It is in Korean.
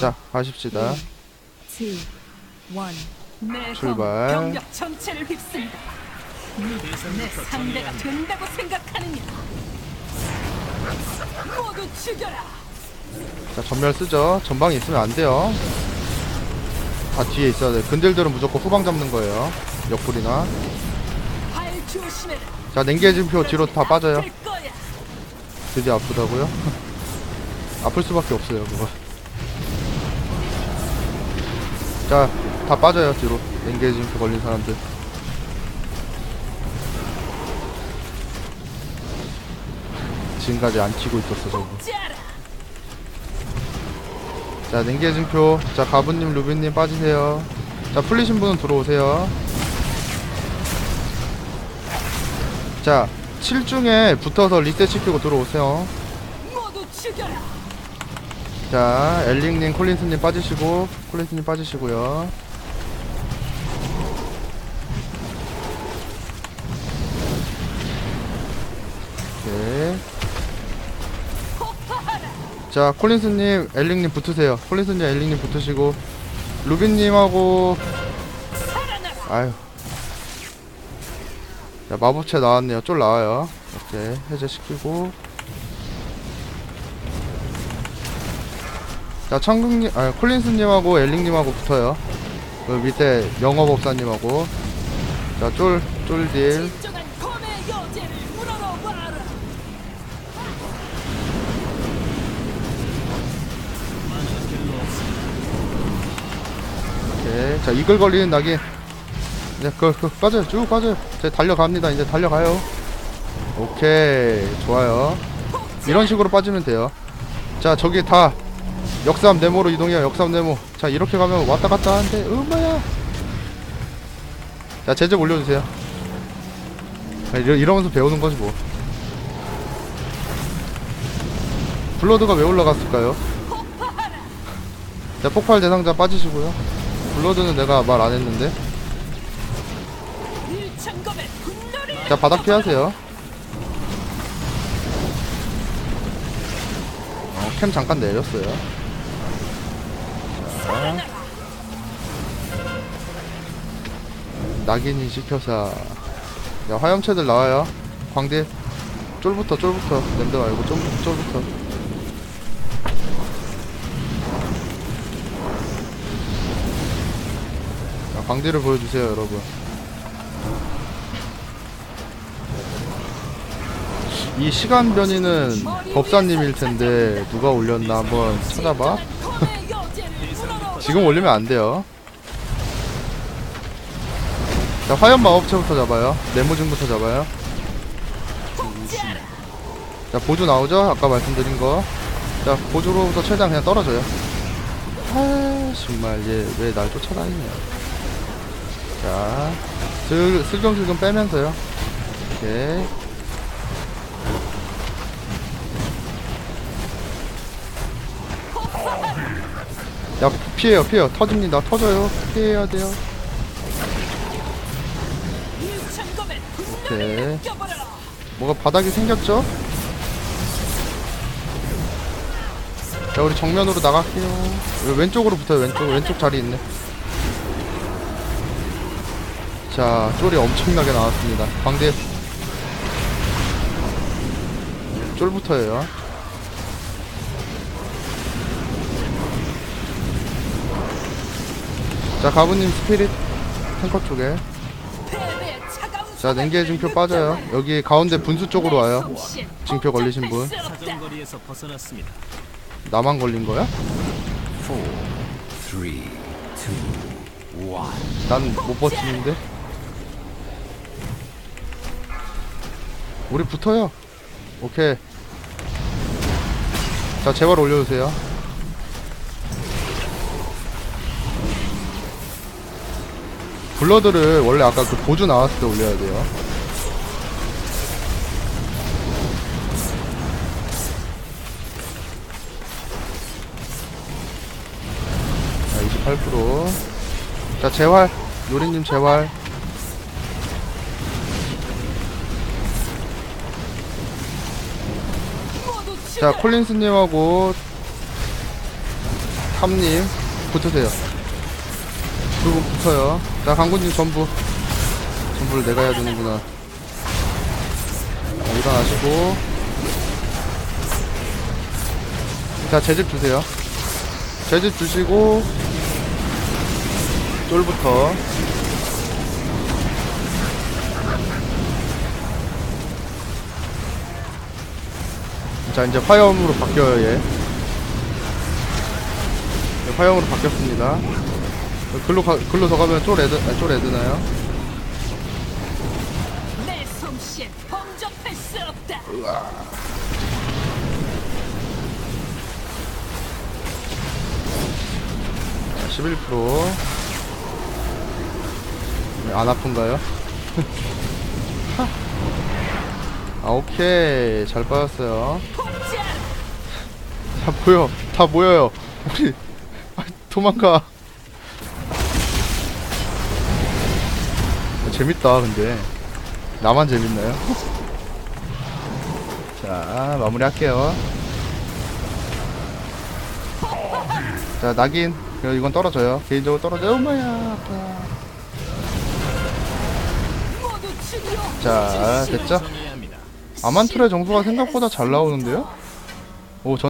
자 가십시다. 내 출발. 검 병력 전체를 휩쓴다. 내 상대가 된다고 생각하느냐? 모두 죽여라. 자 전멸 쓰죠 전방에 있으면 안 돼요 다 뒤에 있어야 돼 근딜들은 무조건 후방 잡는 거예요 옆구리나 발 조심해라. 자 냉개진표 뒤로 다 빠져요 아플 거야. 드디어 아프다고요? 아플 수밖에 없어요 그거 자 다 빠져요 뒤로. 냉개진표 걸린 사람들. 지금까지 안 튀고 있었어 저거. 자 냉개진표. 자 가부님 루비님 빠지세요. 자 풀리신 분은 들어오세요. 자 7중에 붙어서 리셋 시키고 들어오세요. 모두 죽여라. 자 엘링님 콜린스님 빠지시고 콜린스님 빠지시고요. 자 콜린스님 엘링님 붙으세요. 콜린스님 엘링님 붙으시고 루빈님하고. 아유 자 마법체 나왔네요. 쫄 나와요. 오케이 해제시키고 자 창국님 아 콜린스님하고 엘링님하고 붙어요 그 밑에 영어법사님하고 자쫄 쫄딜. 오케이 자 이글 걸리는 낙인 네, 그, 그, 빠져요. 쭉 빠져요. 이제 달려갑니다. 이제 달려가요. 오케이. 좋아요. 이런 식으로 빠지면 돼요. 자, 저기 다 역삼 네모로 이동해요. 역삼 네모. 자, 이렇게 가면 왔다 갔다 하는데, 음마야. 자, 제재 올려주세요. 자, 이러, 이러면서 배우는 거지, 뭐. 블러드가 왜 올라갔을까요? 자, 폭발 대상자 빠지시고요. 블러드는 내가 말 안 했는데. 일창검의 분노를 자 바닥 피하세요 어, 캠 잠깐 내렸어요 자. 낙인이 시켜서. 자 화염체들 나와요. 광대. 쫄부터 쫄부터. 냄새 말고 쫄, 쫄부터. 자 광대를 보여주세요 여러분. 이 시간 변이는 법사님일 텐데 누가 올렸나 한번 찾아봐. 지금 올리면 안 돼요. 자 화염 마법체부터 잡아요. 네모징부터 잡아요. 자 보조 나오죠? 아까 말씀드린 거. 자 보조로부터 최대한 그냥 떨어져요. 아 정말 얘 왜 날 쫓아다니냐. 자 슬, 슬금슬금 빼면서요. 오케이. 야 피해요 피해요. 터집니다. 터져요. 피해야 돼요. 오케이. 뭐가 바닥이 생겼죠? 자 우리 정면으로 나갈게요. 왼쪽으로 붙어요 왼쪽. 왼쪽 자리 있네. 자 쫄이 엄청나게 나왔습니다. 광대. 쫄부터예요 자 가부님 스피릿 탱커 쪽에 자 냉개 증표 빠져요 여기 가운데 분수 쪽으로 와요 징표 걸리신 분. 나만 걸린 거야? Four, three, two, one. 난못 버티는데 우리 붙어요 오케이 자 제발 올려주세요 블러드를 원래 아까 그 보조 나왔을 때 올려야 돼요. 자 28%자 재활. 요리님 재활. 자. 콜린스님하고 3님 붙으세요 두분 붙어요. 자 강군님 전부. 전부를 내가 해야 되는구나. 자, 일어나시고. 자 재집 주세요. 재집 주시고 쫄부터. 자 이제 화염으로 바뀌어요 얘. 네, 화염으로 바뀌었습니다 글로 가, 글로 더 가면 쫄 애드 아, 쫄 애드나요? 내 솜씨에 범접할 수 없다. 자, 11%. 네, 안 아픈가요? 아, 오케이. 잘 빠졌어요. 다 보여. 다 모여요. 우리, 아, 도망가. 재밌다, 근데. 나만 재밌나요? 자, 마무리 할게요. 자, 낙인. 이건 떨어져요. 개인적으로 떨어져요. 엄마야. 죽여. 자, 됐죠? 아만툴의 정수가 생각보다 잘 나오는데요? 오, 전